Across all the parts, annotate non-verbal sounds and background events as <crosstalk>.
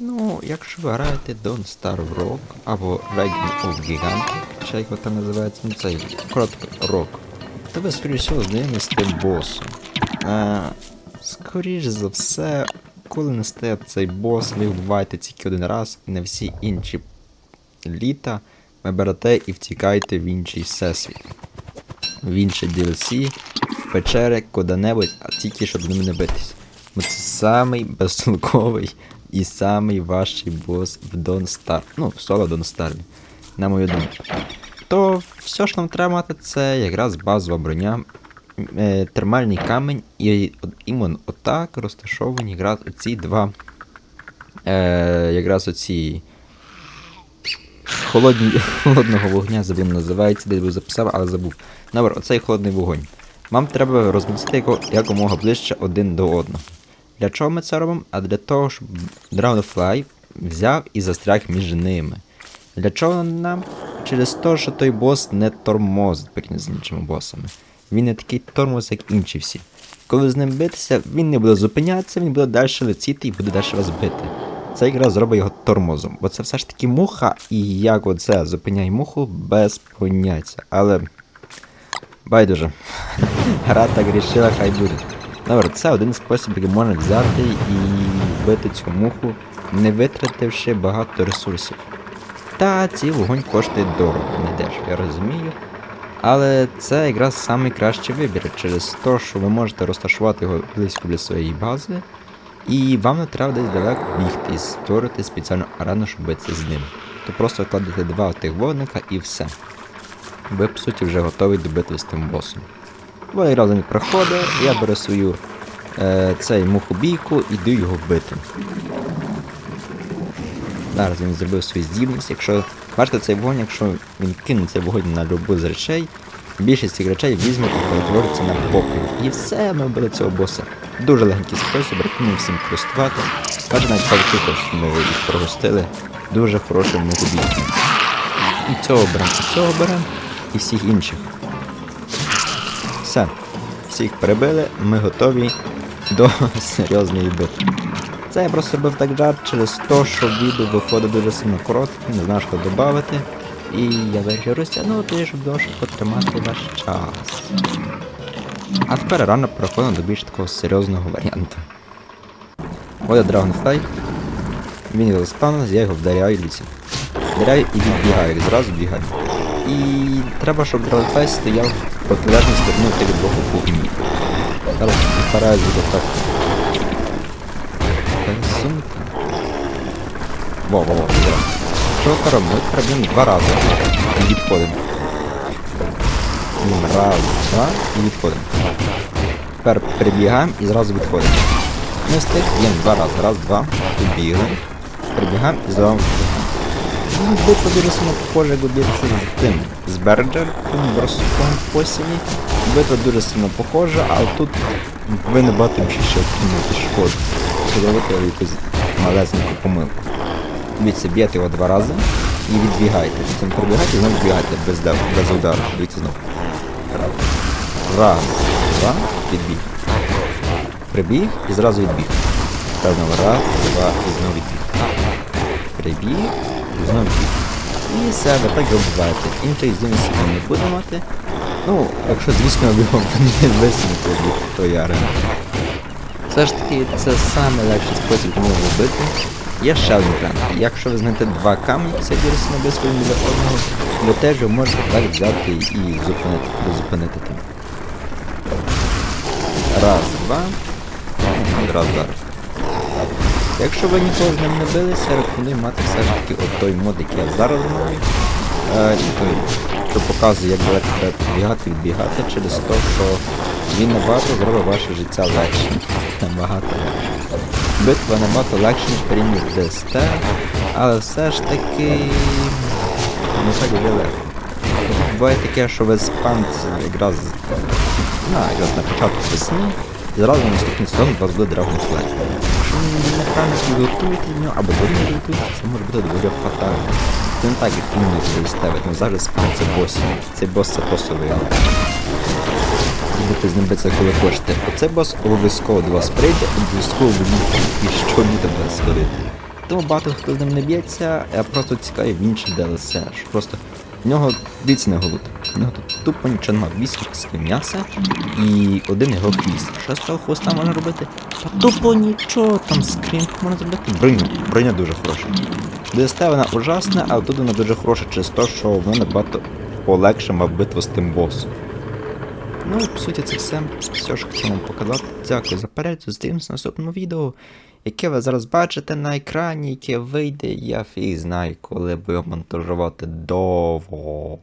Ну, якщо ви граєте Don't Starve Rock або Legend of Gigant, чи як його там називається, ну цей коротко Rock, то ви, скоріш всього, знайомі з тим босом. А, скоріш за все, коли настає цей бос, ви вбиваєте тільки один раз, і на всі інші літа ви берете і втікаєте в інший всесвіт. В інший DLC, в печери, куди-небудь, а тільки щоб з ними не битись. Бо це самий безтолковий і самий важчий бос в Star. Ну, в соло Star, на мою думку. То все, що нам треба мати, це якраз базова броня, е, термальний камінь, і іменно отак розташовані якраз оці два. Е, якраз оці. Холодні, <laughs> холодного вогня забув називається, де я записав, але забув. Добре, оцей холодний вогонь. Вам треба розмістити якомога ближче один до одного. Для чого ми це робимо? А для того, щоб Dragonfly взяв і застряг між ними. Для чого нам? Через те, що той бос не тормозить порівняно з іншими босами. Він не такий тормоз, як інші всі. Коли з ним битися, він не буде зупинятися, він буде далі летіти і буде далі вас бити. Це якраз зробить його тормозом. Бо це все ж таки муха, і як оце зупиняє муху без поняття. Але. Байдуже. <laughs> Гра так рішила, хай буде. Добре, це один спосіб, який можна взяти і вбити цю муху, не витративши багато ресурсів. Та цей вогонь коштує дорого, не дешево, я розумію. Але це якраз найкращий вибір через те, що ви можете розташувати його близько для своєї бази, і вам не треба десь далеко бігти і створити спеціальну арену, щоб битися з ним. То просто кладете два тих вогника і все. Ви, по суті, вже готові добити з тим босом. Вони разом проходить, я беру свою е, цей мухобійку і йду його бити. Зараз він зробив свою здібність. Якщо бачите цей вогонь, якщо він кине цей вогонь на любу з речей, більшість цих речей візьме і перетвориться на попіл. І все, ми вбили цього боса. Дуже легкий спосіб, рекомендую всім користуватися. Бачите, навіть павки хочуть, ми їх прогостили. Дуже хорошим мухобійком. І цього беремо, і цього беремо, і всіх інших. Все. Всіх перебили, ми готові до <laughs> серйозної битви. Це я просто робив так жарт через те, що відео виходить дуже сильно коротке, не знаю, що додати. І я вирішив розтягнути, щоб довше потримати ваш час. А тепер рано переходимо до більш такого серйозного варіанту. Ось Dragonfly. Він його заспавнив, я його вдаряю лісі. Вдаряю і відбігаю, зразу бігаю. І треба, щоб Dragonfly стояв в протилежній стороні тих двох вогнів. Зараз постараюсь так. Сумка. Во, во, во, во. Що ми робимо? Ми проб'ємо два рази. І відходимо. Раз, два і відходимо. Тепер прибігаємо і зразу відходимо. Ми встиг б'ємо два рази. Раз, два. Побігли. Прибігаємо і зразу. Ну, дуже сильно похожа, як битва з тим. З Берджер, тим борсуком в посіві. Битва дуже сильно похожа, але тут ви не бачите ще отримати шкоду. Зробити якусь малесеньку помилку. Дивіться, б'єте його два рази і відбігаєте. Потім пробігаєте і знову відбігаєте без, дав- без удару. Дивіться знову. Раз. Раз, два, відбіг. Прибіг і зразу відбіг. Та знову раз, два і знову відбіг. Прибіг і знову. І ви так його вбиваєте. Інших здібностей ви не буде мати. Ну, якщо, звісно, його не висунете від тої арени. Все ж таки, це саме легший спосіб його вбити. Є ще один варіант. Якщо ви знаєте два камені, це вірусі на близько один одного, ви теж можете так взяти і зупинити, зупинити тим. Раз, два. Раз, два. Якщо ви ніколи з ним не билися, рекомендую мати все ж таки от той мод, який я зараз маю. Е, той, що показує, як далеко треба підбігати, відбігати через те, що він набагато зробить ваше життя легше. <laughs> Набагато легше. Битва набагато легше, ніж порівняно DST, але все ж таки не так вже легко. Буває таке, що ви спамте якраз, на, якраз на початку весни, зразу наступний сезон у вас буде Dragonfly. Якщо підготуєте до нього, або не готуєте, це може бути доволі фатально. Це не так, як через тебе, тому завжди спам це босі. Цей бос це просто виграє. Будете з ним битися, коли хочете. Оцей бос обов'язково до вас прийде, обов'язково ви будете і що буде вас ходити. Тому багато хто з ним не б'ється, а просто цікавий в інший DLC. Просто в нього дивіться не голод. В нього тут тупо нічого немає. Вісім кусків м'яса і один його хвіст. Що з того хвоста можна робити? Та тупо нічого, там скринку можна зробити. Броню. Броня дуже хороша. ДСТ вона ужасна, але тут вона дуже хороша через те, що вона набагато полегше мав битву з тим босом. Ну по суті це все. Все, що хотів вам показати. Дякую за перегляд. Зустрінемося в наступному відео, яке ви зараз бачите на екрані, яке вийде, я фіг знаю, коли буду монтажувати довго.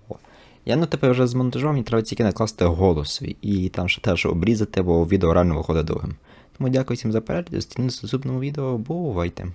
Я ну тепер вже змонтажував, мені треба тільки накласти голос свій і там ще теж обрізати, бо відео реально виходить довгим. Тому дякую всім за перегляд, зустрінемося в наступному відео, бувайте!